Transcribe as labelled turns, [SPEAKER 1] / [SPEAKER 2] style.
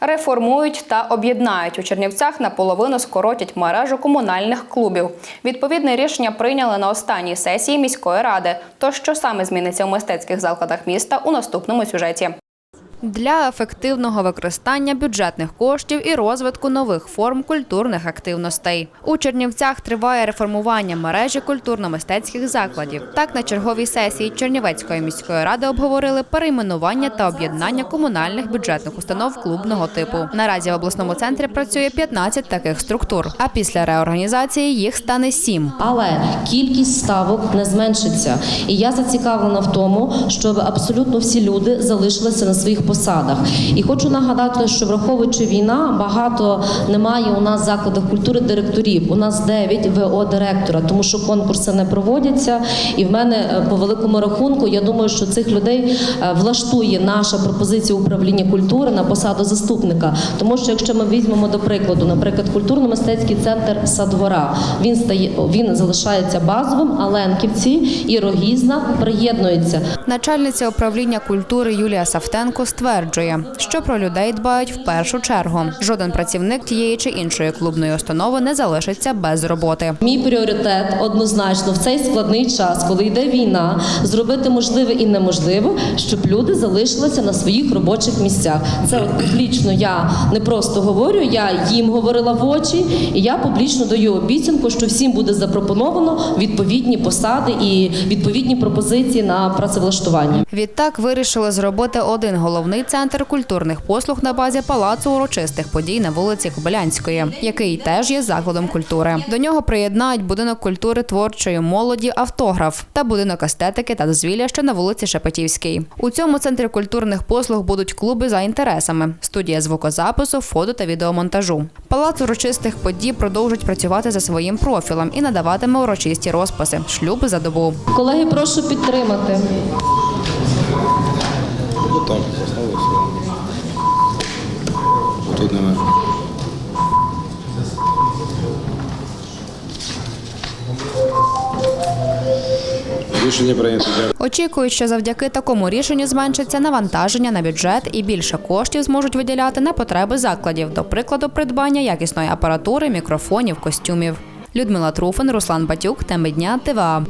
[SPEAKER 1] Реформують та об'єднають у Чернівцях наполовину скоротять мережу комунальних клубів. Відповідне рішення прийняли на останній сесії міської ради. То що саме зміниться у мистецьких закладах міста у наступному сюжеті. Для ефективного використання бюджетних коштів і розвитку нових форм культурних активностей у Чернівцях триває реформування мережі культурно-мистецьких закладів. Так на черговій сесії Чернівецької міської ради обговорили перейменування та об'єднання комунальних бюджетних установ клубного типу. Наразі в обласному центрі працює 15 таких структур. А після реорганізації їх стане 7.
[SPEAKER 2] Але кількість ставок не зменшиться. І я зацікавлена в тому, щоб абсолютно всі люди залишилися на своїх посадах. І хочу нагадати, що враховуючи війна, багато немає у нас закладах культури директорів. У нас 9 ВО директора, тому що конкурси не проводяться. І в мене е, по великому рахунку, я думаю, що цих людей е, влаштує наша пропозиція управління культури на посаду заступника. Тому що якщо ми візьмемо до прикладу, наприклад, культурно-мистецький центр Садгора, він стає він залишається базовим, а Ленківці і Рогізна приєднуються.
[SPEAKER 1] Начальниця управління культури Юлія Савтенко стверджує, що про людей дбають в першу чергу. Жоден працівник тієї чи іншої клубної установи не залишиться без роботи.
[SPEAKER 2] Мій пріоритет однозначно в цей складний час, коли йде війна, зробити можливе і неможливе, щоб люди залишилися на своїх робочих місцях. Це от публічно я не просто говорю, я їм говорила в очі, і я публічно даю обіцянку, що всім буде запропоновано відповідні посади і відповідні пропозиції на працевлаштування.
[SPEAKER 1] Відтак вирішили зробити один головний центр культурних послуг на базі палацу урочистих подій на вулиці Кобилянської, який теж є закладом культури. До нього приєднають будинок культури творчої молоді автограф та будинок естетики та дозвілля, що на вулиці Шепетівській. У цьому центрі культурних послуг будуть клуби за інтересами, студія звукозапису, фото та відеомонтажу. Палац урочистих подій продовжить працювати за своїм профілем і надаватиме урочисті розписи, шлюби за добу.
[SPEAKER 2] Колеги, прошу підтримати.
[SPEAKER 3] Отак поставив все. Тут немає. Рішення прийнято.
[SPEAKER 1] Очікують, що завдяки такому рішенню зменшиться навантаження на бюджет і більше коштів зможуть виділяти на потреби закладів, до прикладу, придбання якісної апаратури, мікрофонів, костюмів. Людмила Труфин, Руслан Батюк, теми дня ТВА.